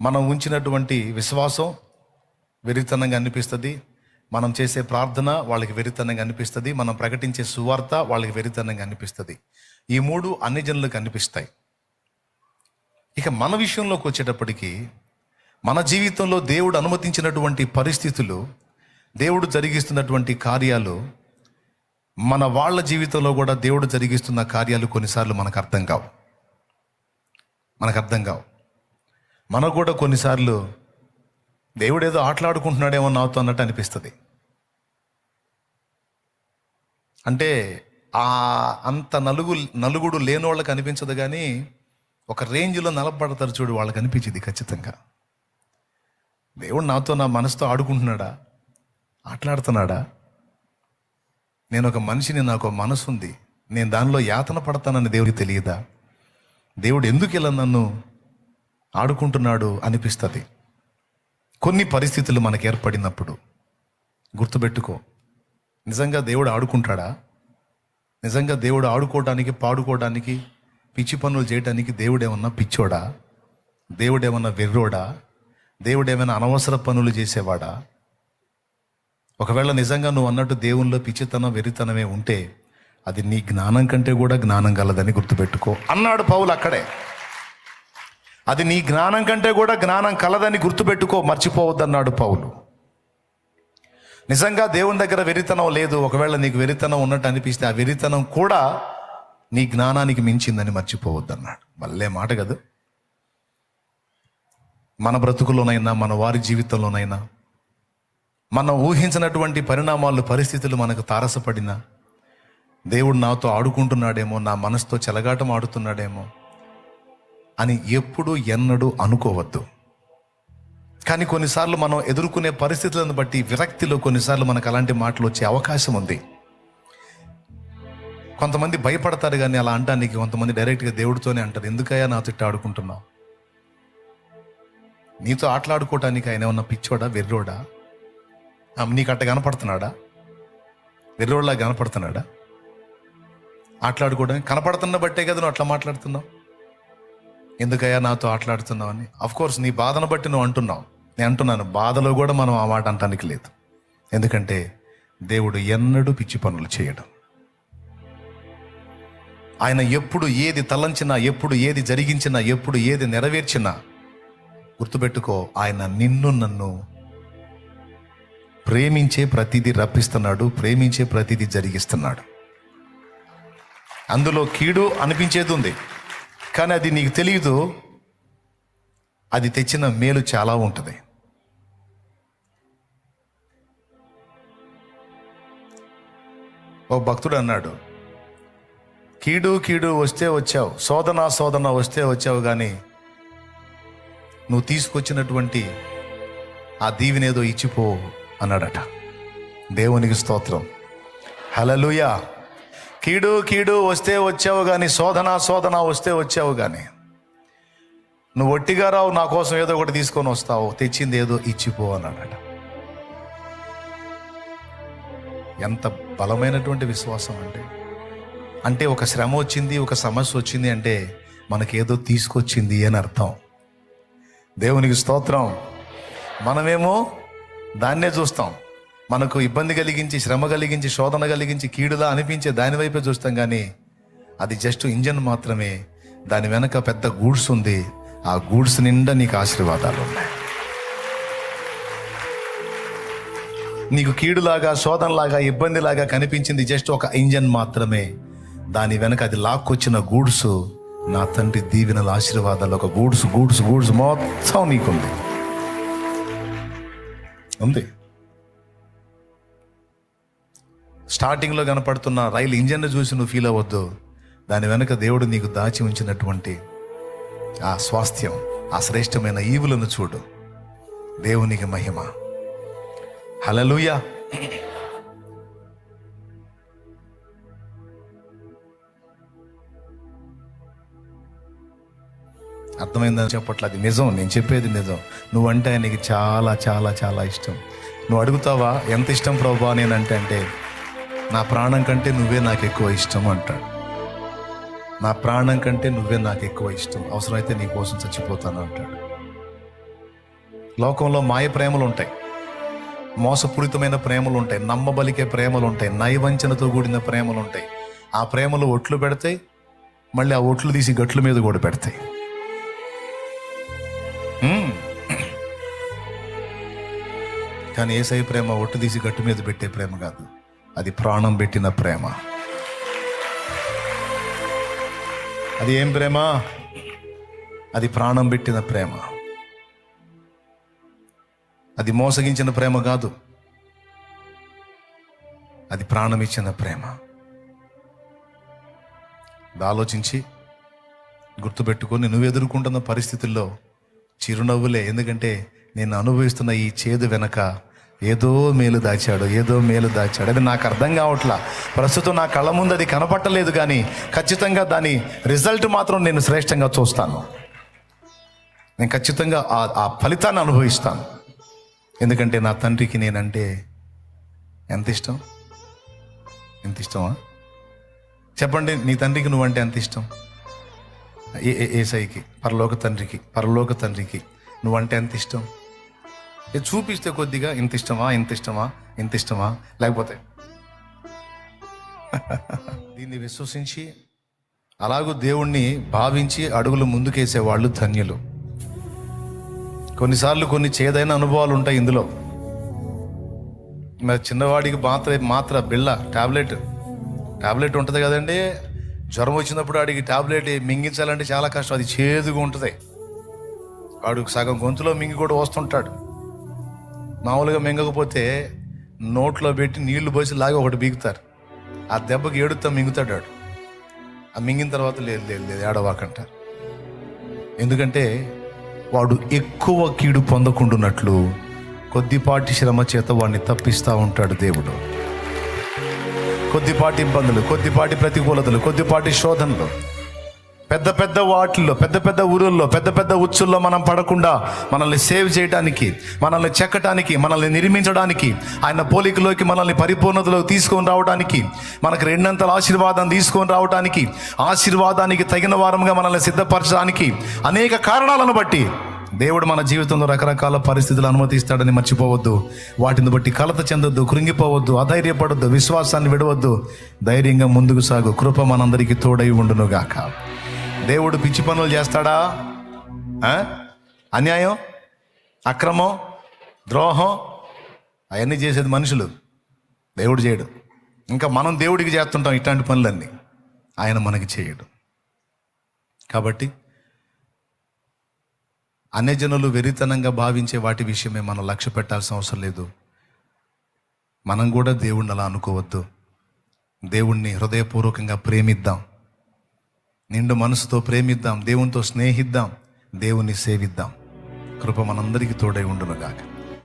మనం ఉంచినటువంటి విశ్వాసం వెరితనంగా అనిపిస్తుంది. మనం చేసే ప్రార్థన వాళ్ళకి వెరితనంగా అనిపిస్తుంది. మనం ప్రకటించే సువార్త వాళ్ళకి వెరితనంగా అనిపిస్తుంది. ఈ మూడు అన్ని జనులకు అనిపిస్తాయి ఇక మన విషయంలోకి వచ్చేటప్పటికి మన జీవితంలో దేవుడు అనుమతించినటువంటి పరిస్థితులు దేవుడు జరిగిస్తున్నటువంటి కార్యాలు మన వాళ్ళ జీవితంలో కూడా దేవుడు జరిగిస్తున్న కార్యాలు కొన్నిసార్లు మనకు అర్థం కావు. మనకు అర్థం కావు. మనకు కూడా కొన్నిసార్లు దేవుడు ఏదో ఆటలాడుకుంటున్నాడేమో నాతో అన్నట్టు అనిపిస్తుంది. అంటే ఆ అంత నలుగు నలుగుడు లేని వాళ్ళకి అనిపించదు కానీ ఒక రేంజ్లో నలబడతారు చూడు వాళ్ళకి అనిపించింది ఖచ్చితంగా. దేవుడు నాతో నా మనసుతో ఆడుకుంటున్నాడా? ఆటలాడుతున్నాడా? నేను ఒక మనిషిని నాకు ఒక మనసు ఉంది నేను దానిలో యాతన పడతానని దేవుడికి తెలియదా? దేవుడు ఎందుకు ఇలా నన్ను ఆడుకుంటున్నాడు అనిపిస్తుంది. కొన్ని పరిస్థితులు మనకు ఏర్పడినప్పుడు గుర్తుపెట్టుకో. నిజంగా దేవుడు ఆడుకుంటాడా? నిజంగా దేవుడు ఆడుకోవడానికి పాడుకోవడానికి పిచ్చి పనులు చేయడానికి దేవుడేమన్నా పిచ్చోడా? దేవుడేమన్నా వెర్రోడా? దేవుడేమైనా అనవసర పనులు చేసేవాడా? ఒకవేళ నిజంగా నువ్వు అన్నట్టు దేవునిలో పిచ్చితనం వెరితనమే ఉంటే అది నీ జ్ఞానం కంటే కూడా జ్ఞానం గలదని గుర్తుపెట్టుకో. అన్నాడు పౌలు అక్కడే. అది నీ జ్ఞానం కంటే కూడా జ్ఞానం కలదని గుర్తుపెట్టుకో మర్చిపోవద్దన్నాడు పౌలు. నిజంగా దేవుని దగ్గర వెరితనం లేదు. ఒకవేళ నీకు వెరితనం ఉన్నట్టు అనిపిస్తే ఆ వెరితనం కూడా నీ జ్ఞానానికి మించిందని మర్చిపోవద్దన్నాడు. మళ్ళీ మాట కదా? మన బ్రతుకులోనైనా మన వారి జీవితంలోనైనా మనం ఊహించినటువంటి పరిణామాలు పరిస్థితులు మనకు తారసపడినా దేవుడు నాతో ఆడుకుంటున్నాడేమో నా మనసుతో చెలగాటం ఆడుతున్నాడేమో అని ఎప్పుడు ఎన్నడూ అనుకోవద్దు. కానీ కొన్నిసార్లు మనం ఎదుర్కొనే పరిస్థితులను బట్టి విరక్తిలో కొన్నిసార్లు మనకు అలాంటి మాటలు వచ్చే అవకాశం ఉంది. కొంతమంది భయపడతారు కానీ అలా అంటానికి కొంతమంది డైరెక్ట్గా దేవుడితోనే అంటారు ఎందుకయ్యా నాతో ఇట్ట ఆడుకుంటున్నావు? నీతో ఆటలాడుకోవటానికి ఆయన ఏమన్నా పిచ్చోడా వెర్రోడా? నీకట్ట నీకు అట్ట కనపడుతున్నాడా? వెర్రోడ్లా కనపడుతున్నాడా? ఆటలాడుకోవడానికి కనపడుతున్న బట్టే కదా నువ్వు అట్లా మాట్లాడుతున్నావు? ఎందుకయ్యా నాతో ఆటలాడుతున్నావు అని? కోర్స్ నీ బాధను బట్టి నువ్వు అంటున్నావు. నేను అంటున్నాను బాధలో కూడా మనం ఆ మాట అంటానికి లేదు. ఎందుకంటే దేవుడు ఎన్నడూ పిచ్చి పనులు చేయడం. ఆయన ఎప్పుడు ఏది తలంచినా ఎప్పుడు ఏది జరిగించినా ఎప్పుడు ఏది నెరవేర్చినా గుర్తుపెట్టుకో ఆయన నిన్ను నన్ను ప్రేమించే ప్రతిదీ రప్పిస్తున్నాడు ప్రేమించే ప్రతిదీ జరిగిస్తున్నాడు. అందులో కీడు అనిపించేది ఉంది. కానీ అది నీకు తెలియదు అది తెచ్చిన మేలు చాలా ఉంటుంది. ఓ భక్తుడు అన్నాడు కీడు కీడు వస్తే వచ్చావు శోధన శోధన వస్తే వచ్చావు కానీ నువ్వు తీసుకొచ్చినటువంటి ఆ దీవినేదో ఇచ్చిపో అన్నాడట. దేవునికి స్తోత్రం. హలలుయా కీడు కీడు వస్తే వచ్చావు కానీ శోధన శోధన వస్తే వచ్చావు కానీ నువ్వు ఒట్టిగా రావు నా కోసం ఏదో ఒకటి తీసుకొని వస్తావు తెచ్చింది ఏదో ఇచ్చిపో అన్నాడట. ఎంత బలమైనటువంటి విశ్వాసం అంటే అంటే ఒక శ్రమ వచ్చింది ఒక సమస్య వచ్చింది అంటే మనకేదో తీసుకొచ్చింది అని అర్థం. దేవునికి స్తోత్రం. మనమేమో దాన్నే చూస్తాం. మనకు ఇబ్బంది కలిగించి శ్రమ కలిగించి శోధన కలిగించి కీడులా అనిపించే దాని వైపే చూస్తాం కానీ అది జస్ట్ ఇంజన్ మాత్రమే. దాని వెనక పెద్ద గూడ్స్ ఉంది. ఆ గూడ్స్ నిండా నీకు ఆశీర్వాదాలు ఉన్నాయి. నీకు కీడులాగా శోధనలాగా ఇబ్బందిలాగా కనిపించింది జస్ట్ ఒక ఇంజన్ మాత్రమే. దాని వెనక అది లాక్కొచ్చిన గూడ్స్. నా తండ్రి దీవెనల ఆశీర్వాదాలు ఒక గూడ్స్ గూడ్స్ గూడ్స్ మొత్తం నీకుంది. ఉంది. స్టార్టింగ్లో కనపడుతున్న రైలు ఇంజన్ను చూసి నువ్వు ఫీల్ అవ్వద్దు. దాని వెనుక దేవుడు నీకు దాచి ఉంచినటువంటి ఆ స్వాస్థ్యం ఆ శ్రేష్టమైన ఈవులను చూడు. దేవునికి మహిమ. హలలుయ అర్థమైందని చెప్పట్ల అది నిజం. నేను చెప్పేది నిజం. నువ్వంటే ఆయనకి చాలా చాలా చాలా ఇష్టం. నువ్వు అడుగుతావా? ఎంత ఇష్టం ప్రభా నేనంటే అంటే నా ప్రాణం కంటే నువ్వే నాకు ఎక్కువ ఇష్టం అంటాడు. నా ప్రాణం కంటే నువ్వే నాకు ఎక్కువ ఇష్టం. అవసరమైతే నీ కోసం చచ్చిపోతాను అంటాడు. లోకంలో మాయ ప్రేమలు ఉంటాయి మోసపూరితమైన ప్రేమలు ఉంటాయి నమ్మబలికే ప్రేమలు ఉంటాయి నైవంచనతో కూడిన ప్రేమలు ఉంటాయి ఆ ప్రేమలు ఒట్లు పెడతాయి. మళ్ళీ ఆ ఒట్లు తీసి గట్ల మీద కూడా పెడతాయి. కానీ ఏసై ప్రేమ ఒట్టు తీసి గట్టు మీద పెట్టే ప్రేమ కాదు. అది ప్రాణం పెట్టిన ప్రేమ. అది ఏం ప్రేమ? అది ప్రాణం పెట్టిన ప్రేమ. అది మోసగించిన ప్రేమ కాదు. అది ప్రాణం ఇచ్చిన ప్రేమ. ఆలోచించి గుర్తుపెట్టుకొని నువ్వు ఎదుర్కొంటున్న పరిస్థితుల్లో చిరునవ్వులే. ఎందుకంటే నేను అనుభవిస్తున్న ఈ చేదు వెనక ఏదో మేలు దాచాడు ఏదో మేలు దాచాడు. అది నాకు అర్థం కావట్లా. ప్రస్తుతం నా కళ్ళ ముందు అది కనపట్టలేదు కానీ ఖచ్చితంగా దాని రిజల్ట్ మాత్రం నేను శ్రేష్టంగా చూస్తాను. నేను ఖచ్చితంగా ఆ ఆ ఫలితాన్ని అనుభవిస్తాను. ఎందుకంటే నా తండ్రికి నేనంటే ఎంత ఇష్టం? ఎంత ఇష్టమా? చెప్పండి నీ తండ్రికి నువ్వంటే ఎంత ఇష్టం? ఏ ఏ- ఏసైకి పరలోక తండ్రికి పరలోక తండ్రికి నువ్వంటే ఎంత ఇష్టం? ఇది చూపిస్తే కొద్దిగా ఇంత ఇష్టమా ఇంత ఇష్టమా ఇంత ఇష్టమా? లేకపోతే? దీన్ని విశ్వసించి అలాగూ దేవుణ్ణి భావించి అడుగులు ముందుకేసే వాళ్ళు ధన్యులు. కొన్నిసార్లు కొన్ని చేదైన అనుభవాలు ఉంటాయి ఇందులో. మరి చిన్నవాడికి మాత్ర మాత్ర బిళ్ళ టాబ్లెట్. టాబ్లెట్ ఉంటుంది కదండి. జ్వరం వచ్చినప్పుడు ఆడికి టాబ్లెట్ మింగించాలంటే చాలా కష్టం. అది చేదుగా ఉంటుంది వాడు సగం గొంతులో మింగి కూడా వస్తుంటాడు. మామూలుగా మింగకపోతే నోట్లో పెట్టి నీళ్ళు పోసి లాగి ఒకటి బీగుతారు. ఆ దెబ్బకి ఏడుతా మింగుతాడు వాడు. ఆ మింగిన తర్వాత లేదు లేదు లేదు ఏడవాకంట. ఎందుకంటే వాడు ఎక్కువ కీడు పొందకుండున్నట్లు కొద్దిపాటి శ్రమ చేత వాడిని తప్పిస్తూ ఉంటాడు దేవుడు. కొద్దిపాటి ఇబ్బందులు కొద్దిపాటి ప్రతికూలతలు కొద్దిపాటి శోధనలు. పెద్ద పెద్ద వాటిల్లో పెద్ద పెద్ద ఊరుల్లో పెద్ద పెద్ద ఉచ్చుల్లో మనం పడకుండా మనల్ని సేవ్ చేయడానికి మనల్ని చెక్కటానికి మనల్ని నిర్మించడానికి ఆయన పోలికలోకి మనల్ని పరిపూర్ణతలోకి తీసుకొని రావడానికి మనకు రెండంతల ఆశీర్వాదం తీసుకొని రావడానికి ఆశీర్వాదానికి తగిన వారంగా మనల్ని సిద్ధపరచడానికి అనేక కారణాలను బట్టి దేవుడు మన జీవితంలో రకరకాల పరిస్థితులు అనుమతిస్తాడని మర్చిపోవద్దు. వాటిని బట్టి కలత చెందొద్దు కృంగిపోవద్దు అధైర్యపడొద్దు విశ్వాసాన్ని విడవద్దు. ధైర్యంగా ముందుకు సాగు కృప మనందరికీ తోడై ఉండును గాక దేవుడు పిచ్చి పనులు చేస్తాడా? అన్యాయం? అక్రమం? ద్రోహం? అవన్నీ చేసేది మనుషులు. దేవుడు చేయడు. ఇంకా మనం దేవుడికి చేస్తుంటాం ఇట్లాంటి పనులన్నీ. ఆయన మనకి చేయడు. కాబట్టి అన్యజనులు వెరితనంగా భావించే వాటి విషయమే మనం లక్ష్య పెట్టాల్సిన అవసరం లేదు. మనం కూడా దేవుణ్ణి అలా అనుకోవద్దు. దేవుణ్ణి హృదయపూర్వకంగా ప్రేమిద్దాం. నిండు మనసుతో ప్రేమిద్దాం దేవునితో స్నేహిద్దాం దేవుణ్ణి సేవిద్దాం. కృప మనందరికీ తోడై ఉండునుగాక.